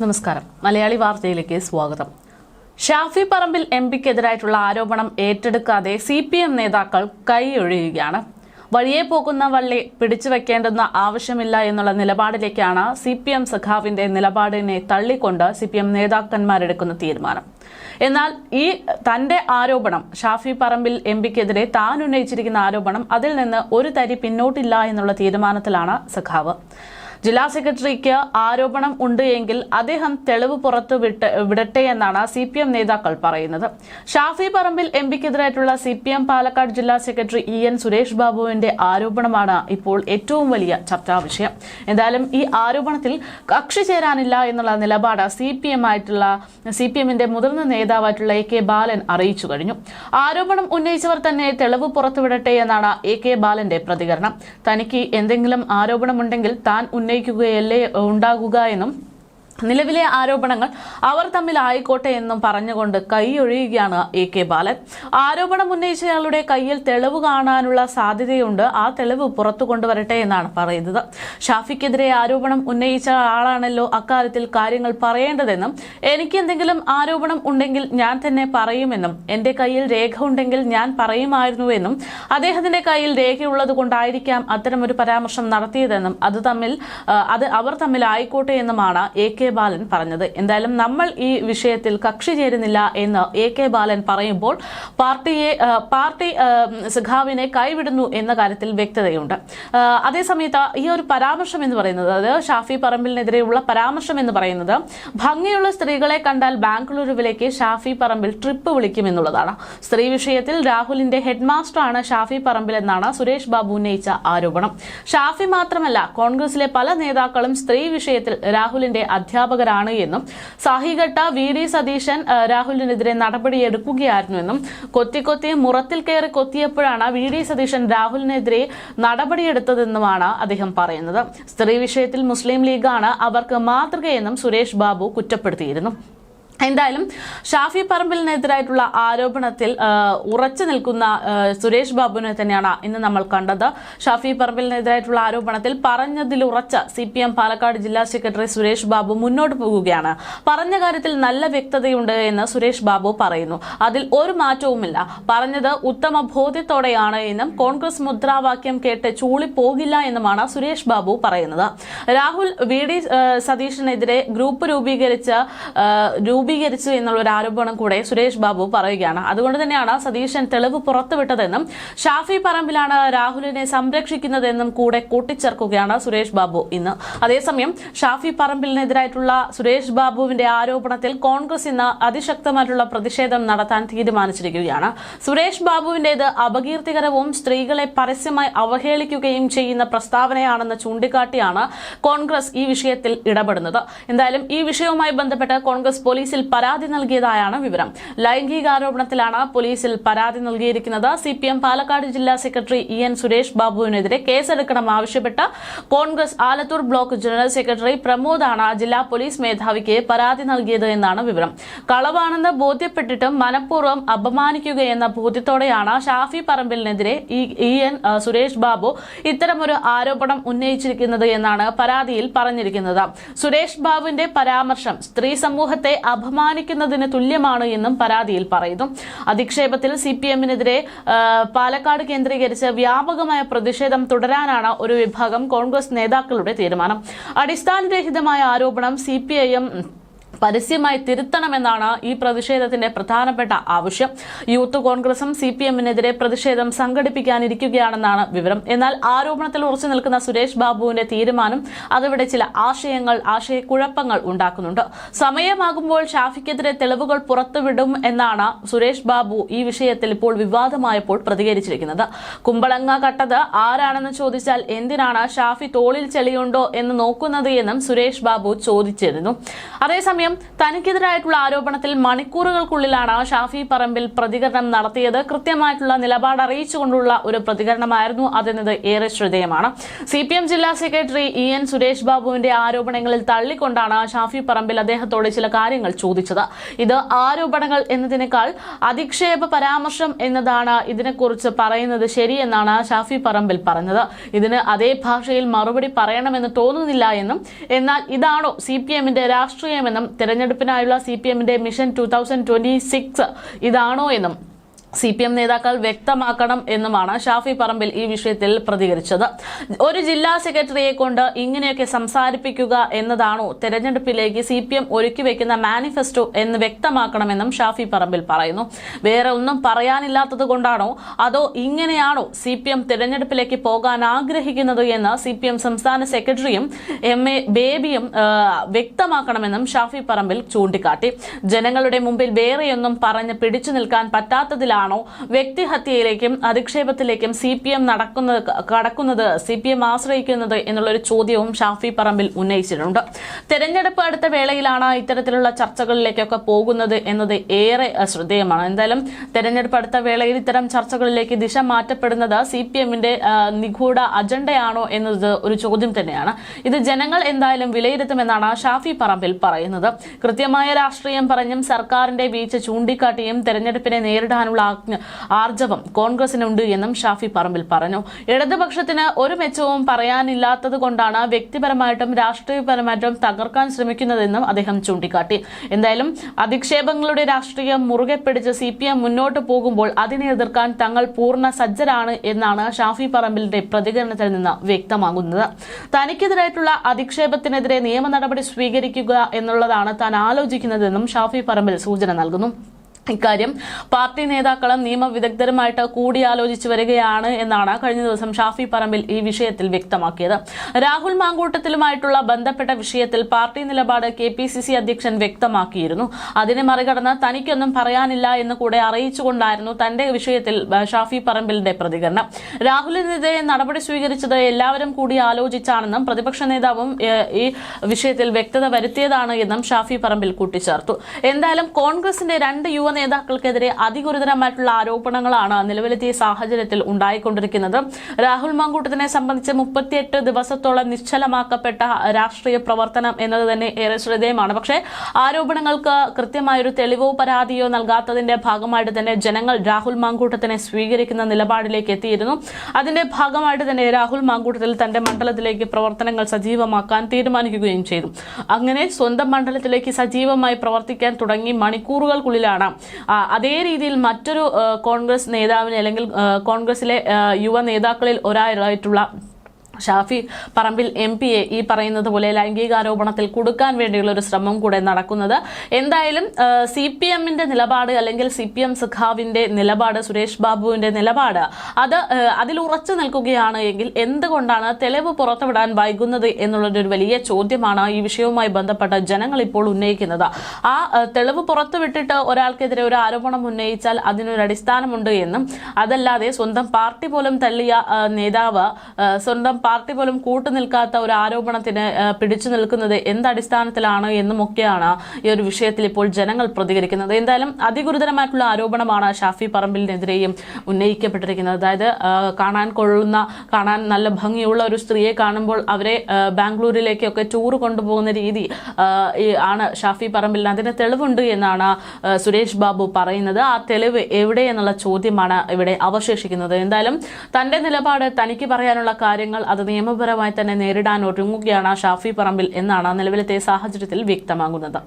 നമസ്കാരം. മലയാളി വാർത്തയിലേക്ക് സ്വാഗതം. ഷാഫി പറമ്പിൽ എം പിക്കെതിരായിട്ടുള്ള ആരോപണം ഏറ്റെടുക്കാതെ സി പി എം നേതാക്കൾ കൈയൊഴിയുകയാണ്. വഴിയെ പോകുന്ന വള്ളി പിടിച്ചു വെക്കേണ്ടെന്ന ആവശ്യമില്ല എന്നുള്ള നിലപാടിലേക്കാണ് സി പി എം സഖാവിന്റെ നിലപാടിനെ തള്ളിക്കൊണ്ട് സി പി എം നേതാക്കന്മാരെടുക്കുന്ന തീരുമാനം. എന്നാൽ ഈ തന്റെ ആരോപണം ഷാഫി പറമ്പിൽ എം പിക്കെതിരെ താൻ ഉന്നയിച്ചിരിക്കുന്ന ആരോപണം അതിൽ നിന്ന് ഒരു തരി പിന്നോട്ടില്ല എന്നുള്ള തീരുമാനത്തിലാണ് സഖാവ്. ജില്ലാ സെക്രട്ടറിക്ക് ആരോപണം ഉണ്ട് എങ്കിൽ അദ്ദേഹം തെളിവ് പുറത്തു വിട്ട് വിടട്ടെ എന്നാണ് സി പി എം നേതാക്കൾ പറയുന്നത്. ഷാഫി പറമ്പിൽ എം പിക്കെതിരായിട്ടുള്ള സി പി എം പാലക്കാട് ജില്ലാ സെക്രട്ടറി ഇ എൻ സുരേഷ് ബാബുവിന്റെ ആരോപണമാണ് ഇപ്പോൾ ഏറ്റവും വലിയ ചർച്ചാ വിഷയം. എന്തായാലും ഈ ആരോപണത്തിൽ കക്ഷി ചേരാനില്ല എന്നുള്ള നിലപാട് സി പി എം ആയിട്ടുള്ള സി പി എമ്മിന്റെ മുതിർന്ന നേതാവായിട്ടുള്ള എ കെ ബാലൻ അറിയിച്ചു കഴിഞ്ഞു. ആരോപണം ഉന്നയിച്ചവർ തന്നെ തെളിവ് പുറത്തുവിടട്ടെ എന്നാണ് എ കെ ബാലന്റെ പ്രതികരണം. തനിക്ക് എന്തെങ്കിലും ആരോപണമുണ്ടെങ്കിൽ താൻ ഉന്നയിക്കുകയല്ലേ ഉണ്ടാകുക എന്നും നിലവിലെ ആരോപണങ്ങൾ അവർ തമ്മിൽ ആയിക്കോട്ടെ എന്നും പറഞ്ഞുകൊണ്ട് കൈയൊഴിയുകയാണ് എ കെ ബാലൻ. ആരോപണം ഉന്നയിച്ചയാളുടെ കയ്യിൽ തെളിവ് കാണാനുള്ള സാധ്യതയുണ്ട്. ആ തെളിവ് പുറത്തു കൊണ്ടുവരട്ടെ എന്നാണ് പറയുന്നത്. ഷാഫിക്കെതിരെ ആരോപണം ഉന്നയിച്ച ആളാണല്ലോ അക്കാര്യത്തിൽ കാര്യങ്ങൾ പറയേണ്ടതെന്നും എനിക്ക് എന്തെങ്കിലും ആരോപണം ഉണ്ടെങ്കിൽ ഞാൻ തന്നെ പറയുമെന്നും എന്റെ കയ്യിൽ രേഖ ഉണ്ടെങ്കിൽ ഞാൻ പറയുമായിരുന്നുവെന്നും അദ്ദേഹത്തിന്റെ കയ്യിൽ രേഖയുള്ളത് കൊണ്ടായിരിക്കാം അത്തരമൊരു പരാമർശം നടത്തിയതെന്നും അത് തമ്മിൽ അത് അവർ തമ്മിൽ ആയിക്കോട്ടെ എന്നുമാണ് എ കെ ബാലൻ പറഞ്ഞത്. എന്തായാലും നമ്മൾ ഈ വിഷയത്തിൽ കക്ഷി ചേരുന്നില്ല എന്ന് എ കെ ബാലൻ പറയുമ്പോൾ പാർട്ടിയെ പാർട്ടി സഖാവിനെ കൈവിടുന്നു എന്ന കാര്യത്തിൽ വ്യക്തതയുണ്ട്. അതേസമയത്ത് ഈ ഒരു പരാമർശം എന്ന് പറയുന്നത് അത് ഷാഫി പറമ്പിലിനെതിരെയുള്ള പരാമർശം എന്ന് പറയുന്നത് ഭംഗിയുള്ള സ്ത്രീകളെ കണ്ടാൽ ബാംഗ്ലൂരുവിലേക്ക് ഷാഫി പറമ്പിൽ ട്രിപ്പ് വിളിക്കുമെന്നുള്ളതാണ് സ്ത്രീ വിഷയത്തിൽ രാഹുലിന്റെ ഹെഡ് മാസ്റ്ററാണ് ഷാഫി പറമ്പിൽ എന്നാണ് സുരേഷ് ബാബു ഉന്നയിച്ച ആരോപണം. ഷാഫി മാത്രമല്ല കോൺഗ്രസിലെ പല നേതാക്കളും സ്ത്രീ വിഷയത്തിൽ രാഹുലിന്റെ അധ്യാപകരാണ് എന്നും സാഹിഘട്ട വി ഡി സതീശൻ രാഹുലിനെതിരെ രാഹുലിനെതിരെ നടപടിയെടുക്കുകയായിരുന്നുവെന്നും കൊത്തി കൊത്തി മുറത്തിൽ കയറി കൊത്തിയപ്പോഴാണ് വി ഡി സതീശൻ രാഹുലിനെതിരെ നടപടിയെടുത്തതെന്നുമാണ് അദ്ദേഹം പറയുന്നത്. സ്ത്രീ വിഷയത്തിൽ മുസ്ലിം ലീഗാണ് അവർക്ക് മാതൃകയെന്നും സുരേഷ് ബാബു കുറ്റപ്പെടുത്തിയിരുന്നു. എന്തായാലും ഷാഫി പറമ്പിലിനെതിരായിട്ടുള്ള ആരോപണത്തിൽ ഉറച്ചു നിൽക്കുന്ന സുരേഷ് ബാബുവിനെ തന്നെയാണ് ഇന്ന് നമ്മൾ കണ്ടത്. ഷാഫി പറമ്പിലിനെതിരായിട്ടുള്ള ആരോപണത്തിൽ പറഞ്ഞതിൽ ഉറച്ച സി പി എം പാലക്കാട് ജില്ലാ സെക്രട്ടറി സുരേഷ് ബാബു മുന്നോട്ട് പോകുകയാണ്. പറഞ്ഞ കാര്യത്തിൽ നല്ല വ്യക്തതയുണ്ട് എന്ന് സുരേഷ് ബാബു പറയുന്നു. അതിൽ ഒരു മാറ്റവുമില്ല. പറഞ്ഞത് ഉത്തമ ബോധ്യത്തോടെയാണ് എന്നും കോൺഗ്രസ് മുദ്രാവാക്യം കേട്ട് ചൂളിപ്പോകില്ല എന്നുമാണ് സുരേഷ് ബാബു പറയുന്നത്. രാഹുൽ വി ഡി സതീഷിനെതിരെ ഗ്രൂപ്പ് രൂപീകരിച്ച് ആ, രൂപീകരിച്ചു എന്നുള്ള ഒരു ആരോപണം കൂടെ സുരേഷ് ബാബു പറയുകയാണ്. അതുകൊണ്ട് തന്നെയാണ് സതീശൻ തെളിവ് പുറത്തുവിട്ടതെന്നും ഷാഫി പറമ്പിലാണ് രാഹുലിനെ സംരക്ഷിക്കുന്നതെന്നും കൂടെ കൂട്ടിച്ചേർക്കുകയാണ് സുരേഷ് ബാബു ഇന്ന്. അതേസമയം ഷാഫി പറമ്പിലിനെതിരായിട്ടുള്ള സുരേഷ് ബാബുവിന്റെ ആരോപണത്തിൽ കോൺഗ്രസ് ഇന്ന് അതിശക്തമായിട്ടുള്ള പ്രതിഷേധം നടത്താൻ തീരുമാനിച്ചിരിക്കുകയാണ്. സുരേഷ് ബാബുവിന്റേത് അപകീർത്തികരവും സ്ത്രീകളെ പരസ്യമായി അവഹേളിക്കുകയും ചെയ്യുന്ന പ്രസ്താവനയാണെന്ന് ചൂണ്ടിക്കാട്ടിയാണ് കോൺഗ്രസ് ഈ വിഷയത്തിൽ ഇടപെടുന്നത്. എന്തായാലും ഈ വിഷയവുമായി ബന്ധപ്പെട്ട് കോൺഗ്രസ് പോലീസിൽ പരാതി നൽകിയതായാണ് വിവരം. ലൈംഗികാരോപണത്തിലാണ് പോലീസിൽ പരാതി നൽകിയിരിക്കുന്നത്. സി പി എം പാലക്കാട് ജില്ലാ സെക്രട്ടറി ഇ എൻ സുരേഷ് ബാബുവിനെതിരെ കേസെടുക്കണം ആവശ്യപ്പെട്ട് Congress Alathur block general secretary പ്രമോദാണ് ജില്ലാ പോലീസ് മേധാവിക്ക് പരാതി നൽകിയത് എന്നാണ് വിവരം. കളവാണെന്ന് ബോധ്യപ്പെട്ടിട്ടും മനഃപൂർവം അപമാനിക്കുകയെന്ന ബോധ്യത്തോടെയാണ് ഷാഫി പറമ്പിലിനെതിരെ ഇ എൻ സുരേഷ് ബാബു ഇത്തരമൊരു ആരോപണം ഉന്നയിച്ചിരിക്കുന്നത് എന്നാണ് പരാതിയിൽ പറഞ്ഞിരിക്കുന്നത്. സുരേഷ് ബാബുവിന്റെ പരാമർശം സ്ത്രീ സമൂഹത്തെ അപമാനിക്കുന്നതിന് തുല്യമാണ് എന്നും പരാതിയിൽ പറയുന്നു. അധിക്ഷേപത്തിൽ സി പി എമ്മിനെതിരെ പാലക്കാട് കേന്ദ്രീകരിച്ച് വ്യാപകമായ പ്രതിഷേധം തുടരാനാണ് ഒരു വിഭാഗം കോൺഗ്രസ് നേതാക്കളുടെ തീരുമാനം. അടിസ്ഥാനരഹിതമായ ആരോപണം സി പി ഐ എം പരസ്യമായി തിരുത്തണമെന്നാണ് ഈ പ്രതിഷേധത്തിന്റെ പ്രധാനപ്പെട്ട ആവശ്യം. യൂത്ത് കോൺഗ്രസും സി പി എമ്മിനെതിരെ പ്രതിഷേധം സംഘടിപ്പിക്കാനിരിക്കുകയാണെന്നാണ് വിവരം. എന്നാൽ ആരോപണത്തിൽ ഉറച്ചു നിൽക്കുന്ന സുരേഷ് ബാബുവിന്റെ തീരുമാനം അതിവിടെ ചില ആശയങ്ങൾ ആശയക്കുഴപ്പങ്ങൾ ഉണ്ടാക്കുന്നുണ്ട്. സമയമാകുമ്പോൾ ഷാഫിക്കെതിരെ തെളിവുകൾ പുറത്തുവിടും എന്നാണ് സുരേഷ് ബാബു ഈ വിഷയത്തിൽ ഇപ്പോൾ വിവാദമായപ്പോൾ പ്രതികരിച്ചിരിക്കുന്നത്. കുമ്പളങ്ങ കട്ടത് ആരാണെന്ന് ചോദിച്ചാൽ എന്തിനാണ് ഷാഫി തോളിൽ ചെളിയുണ്ടോ എന്ന് നോക്കുന്നത് എന്നും സുരേഷ് ബാബു ചോദിച്ചിരുന്നു. അതേസമയം അതേസമയം തനിക്കെതിരായിട്ടുള്ള ആരോപണത്തിൽ മണിക്കൂറുകൾക്കുള്ളിലാണ് ഷാഫി പറമ്പിൽ പ്രതികരണം നടത്തിയത്. കൃത്യമായിട്ടുള്ള നിലപാട് അറിയിച്ചുകൊണ്ടുള്ള ഒരു പ്രതികരണമായിരുന്നു അതെന്നത് ഏറെ ശ്രദ്ധേയമാണ്. സി പി എം ജില്ലാ സെക്രട്ടറി ഇ എൻ സുരേഷ് ബാബുവിന്റെ ആരോപണങ്ങളിൽ തള്ളിക്കൊണ്ടാണ് ഷാഫി പറമ്പിൽ അദ്ദേഹത്തോട് ചില കാര്യങ്ങൾ ചോദിച്ചത്. ഇത് ആരോപണങ്ങൾ എന്നതിനേക്കാൾ അധിക്ഷേപ പരാമർശം എന്നതാണ് ഇതിനെക്കുറിച്ച് പറയുന്നത് ശരിയെന്നാണ് ഷാഫി പറമ്പിൽ പറഞ്ഞത്. ഇതിന് അതേ ഭാഷയിൽ മറുപടി പറയണമെന്ന് തോന്നുന്നില്ല എന്നും എന്നാൽ ഇതാണോ സി പി എമ്മിന്റെ രാഷ്ട്രീയമെന്നും തെരഞ്ഞെടുപ്പിനായുള്ള സി പി എമ്മിന്റെ mission two thousand twenty six ഇതാണോ എന്നും സി പി എം നേതാക്കൾ വ്യക്തമാക്കണം എന്നുമാണ് ഷാഫി പറമ്പിൽ ഈ വിഷയത്തിൽ പ്രതികരിച്ചത്. ഒരു ജില്ലാ സെക്രട്ടറിയെ കൊണ്ട് ഇങ്ങനെയൊക്കെ സംസാരിപ്പിക്കുക എന്നതാണോ തെരഞ്ഞെടുപ്പിലേക്ക് സി പി എം ഒരുക്കി വെക്കുന്ന മാനിഫെസ്റ്റോ എന്ന് വ്യക്തമാക്കണമെന്നും ഷാഫി പറമ്പിൽ പറയുന്നു. വേറെ ഒന്നും പറയാനില്ലാത്തത് കൊണ്ടാണോ? അതോ ഇങ്ങനെയാണോ സി പി എം തെരഞ്ഞെടുപ്പിലേക്ക് പോകാൻ ആഗ്രഹിക്കുന്നത് എന്ന് സി പി എം സംസ്ഥാന സെക്രട്ടറിയും എം എ ബേബിയും വ്യക്തമാക്കണമെന്നും ഷാഫി പറമ്പിൽ ചൂണ്ടിക്കാട്ടി. ജനങ്ങളുടെ മുമ്പിൽ വേറെയൊന്നും പറഞ്ഞ് പിടിച്ചു നിൽക്കാൻ പറ്റാത്തതിലാണോ വ്യക്തിഹത്യയിലേക്കും അധിക്ഷേപത്തിലേക്കും സി പി എം നടക്കുന്നത് കടക്കുന്നത് സി പി എം ആശ്രയിക്കുന്നത് എന്നുള്ളൊരു ചോദ്യവും ഷാഫി പറമ്പിൽ ഉന്നയിച്ചിട്ടുണ്ട്. തെരഞ്ഞെടുപ്പ് അടുത്ത വേളയിലാണ് ഇത്തരത്തിലുള്ള ചർച്ചകളിലേക്കൊക്കെ പോകുന്നത് എന്നത് ഏറെ ശ്രദ്ധേയമാണ്. എന്തായാലും തെരഞ്ഞെടുപ്പ് അടുത്ത വേളയിൽ ഇത്തരം ചർച്ചകളിലേക്ക് ദിശ മാറ്റപ്പെടുന്നത് സി പി എമ്മിന്റെ നിഗൂഢ അജണ്ടയാണോ എന്നത് ഒരു ചോദ്യം തന്നെയാണ്. ഇത് ജനങ്ങൾ എന്തായാലും വിലയിരുത്തുമെന്നാണ് ഷാഫി പറമ്പിൽ പറയുന്നത്. കൃത്യമായ രാഷ്ട്രീയം പറഞ്ഞും സർക്കാരിന്റെ വീഴ്ച ചൂണ്ടിക്കാട്ടിയും തെരഞ്ഞെടുപ്പിനെ നേരിടാനുള്ള ആർജവം കോൺഗ്രസിനുണ്ട് എന്നും ഷാഫി പറമ്പിൽ പറഞ്ഞു. ഇടതുപക്ഷത്തിന് ഒരു മെച്ചവും പറയാനില്ലാത്തത് കൊണ്ടാണ് വ്യക്തിപരമായിട്ടും രാഷ്ട്രീയപരമായിട്ടും തകർക്കാൻ ശ്രമിക്കുന്നതെന്നും അദ്ദേഹം ചൂണ്ടിക്കാട്ടി. എന്തായാലും അധിക്ഷേപങ്ങളുടെ രാഷ്ട്രീയം മുറുകെ പിടിച്ച് സി പി എം മുന്നോട്ട് പോകുമ്പോൾ അതിനെ എതിർക്കാൻ തങ്ങൾ പൂർണ സജ്ജരാണ് എന്നാണ് ഷാഫി പറമ്പിലിന്റെ പ്രതികരണത്തിൽ നിന്ന് വ്യക്തമാകുന്നത്. തനിക്കെതിരായിട്ടുള്ള അധിക്ഷേപത്തിനെതിരെ നിയമ നടപടി സ്വീകരിക്കുക എന്നുള്ളതാണ് താൻ ആലോചിക്കുന്നതെന്നും ഷാഫി പറമ്പിൽ സൂചന നൽകുന്നു. ഇക്കാര്യം പാർട്ടി നേതാക്കളും നിയമവിദഗ്ധരുമായിട്ട് കൂടിയാലോചിച്ചു വരികയാണ് എന്നാണ് കഴിഞ്ഞ ദിവസം ഷാഫി പറമ്പിൽ ഈ വിഷയത്തിൽ വ്യക്തമാക്കിയത്. രാഹുൽ മാങ്കൂട്ടത്തിലുമായിട്ടുള്ള ബന്ധപ്പെട്ട വിഷയത്തിൽ പാർട്ടി നിലപാട് കെ അധ്യക്ഷൻ വ്യക്തമാക്കിയിരുന്നു. അതിനെ മറികടന്ന് തനിക്കൊന്നും പറയാനില്ല എന്ന് കൂടെ അറിയിച്ചുകൊണ്ടായിരുന്നു തന്റെ വിഷയത്തിൽ ഷാഫി പറമ്പിലിന്റെ പ്രതികരണം. രാഹുലിനെതിരെ നടപടി സ്വീകരിച്ചത് എല്ലാവരും കൂടി ആലോചിച്ചാണെന്നും പ്രതിപക്ഷ നേതാവും ഈ വിഷയത്തിൽ വ്യക്തത വരുത്തിയതാണ് എന്നും ഷാഫി പറമ്പിൽ കൂട്ടിച്ചേർത്തു. എന്തായാലും കോൺഗ്രസിന്റെ രണ്ട് യുവ നേതാക്കൾക്കെതിരെ അതിഗുരുതരമായിട്ടുള്ള ആരോപണങ്ങളാണ് നിലവിലെത്തിയ സാഹചര്യത്തിൽ ഉണ്ടായിക്കൊണ്ടിരിക്കുന്നത്. രാഹുൽ മാങ്കൂട്ടത്തിനെ സംബന്ധിച്ച് മുപ്പത്തിയെട്ട് ദിവസത്തോളം നിശ്ചലമാക്കപ്പെട്ട രാഷ്ട്രീയ പ്രവർത്തനം എന്നത് തന്നെ ഏറെ ശ്രദ്ധേയമാണ്. പക്ഷേ ആരോപണങ്ങൾക്ക് കൃത്യമായൊരു തെളിവോ പരാതിയോ നൽകാത്തതിന്റെ ഭാഗമായിട്ട് തന്നെ ജനങ്ങൾ രാഹുൽ മാങ്കൂട്ടത്തിനെ സ്വീകരിക്കുന്ന നിലപാടിലേക്ക് എത്തിയിരുന്നു. അതിന്റെ ഭാഗമായിട്ട് തന്നെ രാഹുൽ മാങ്കൂട്ടത്തിൽ തന്റെ മണ്ഡലത്തിലേക്ക് പ്രവർത്തനങ്ങൾ സജീവമാക്കാൻ തീരുമാനിക്കുകയും ചെയ്തു. അങ്ങനെ സ്വന്തം മണ്ഡലത്തിലേക്ക് സജീവമായി പ്രവർത്തിക്കാൻ തുടങ്ങി മണിക്കൂറുകൾക്കുള്ളിലാണ് അതേ രീതിയിൽ മറ്റൊരു കോൺഗ്രസ് നേതാവിനെ അല്ലെങ്കിൽ കോൺഗ്രസിലെ യുവ നേതാക്കളിൽ ഒരാളായിട്ടുള്ള ഷാഫി പറമ്പിൽ എം പിയെ ഈ പറയുന്നത് പോലെ ലൈംഗികാരോപണത്തിൽ കൊടുക്കാൻ വേണ്ടിയുള്ള ഒരു ശ്രമം കൂടെ നടക്കുന്നത്. എന്തായാലും സി പി എമ്മിന്റെ നിലപാട് അല്ലെങ്കിൽ സി പി എം സഖാവിന്റെ നിലപാട് സുരേഷ് ബാബുവിന്റെ നിലപാട് അത് അതിൽ ഉറച്ചു നിൽക്കുകയാണ് എങ്കിൽ എന്തുകൊണ്ടാണ് തെളിവ് പുറത്തുവിടാൻ വൈകുന്നത് എന്നുള്ളൊരു വലിയ ചോദ്യമാണ് ഈ വിഷയവുമായി ബന്ധപ്പെട്ട ജനങ്ങൾ ഇപ്പോൾ ഉന്നയിക്കുന്നത്. ആ തെളിവ് പുറത്തുവിട്ടിട്ട് ഒരാൾക്കെതിരെ ഒരു ആരോപണം ഉന്നയിച്ചാൽ അതിനൊരു അടിസ്ഥാനമുണ്ട് എന്നും അതല്ലാതെ സ്വന്തം പാർട്ടി പോലും തള്ളിയ നേതാവ് സ്വന്തം പാർട്ടി പോലും കൂട്ടുനിൽക്കാത്ത ഒരു ആരോപണത്തിന് പിടിച്ചു നിൽക്കുന്നത് എന്തടിസ്ഥാനത്തിലാണ് എന്നുമൊക്കെയാണ് ഈ ഒരു വിഷയത്തിൽ ഇപ്പോൾ ജനങ്ങൾ പ്രതികരിക്കുന്നത്. എന്തായാലും അതിഗുരുതരമായിട്ടുള്ള ആരോപണമാണ് ഷാഫി പറമ്പിലിനെതിരെയും ഉന്നയിക്കപ്പെട്ടിരിക്കുന്നത്. അതായത് കാണാൻ കൊള്ളുന്ന കാണാൻ നല്ല ഭംഗിയുള്ള ഒരു സ്ത്രീയെ കാണുമ്പോൾ അവരെ ബാംഗ്ലൂരിലേക്കൊക്കെ ടൂർ കൊണ്ടുപോകുന്ന രീതി ആണ് ഷാഫി പറമ്പിലിന് അതിന് തെളിവുണ്ട് എന്നാണ് സുരേഷ് ബാബു പറയുന്നത്. ആ തെളിവ് എവിടെ എന്നുള്ള ചോദ്യമാണ് ഇവിടെ അവശേഷിക്കുന്നത്. എന്തായാലും തന്റെ നിലപാട് തനിക്ക് പറയാനുള്ള കാര്യങ്ങൾ അത് നിയമപരമായി തന്നെ നേരിടാൻ ഒരുങ്ങുകയാണ് ഷാഫി പറമ്പിൽ എന്നാണ് നിലവിലത്തെ സാഹചര്യത്തിൽ വ്യക്തമാകുന്നത്.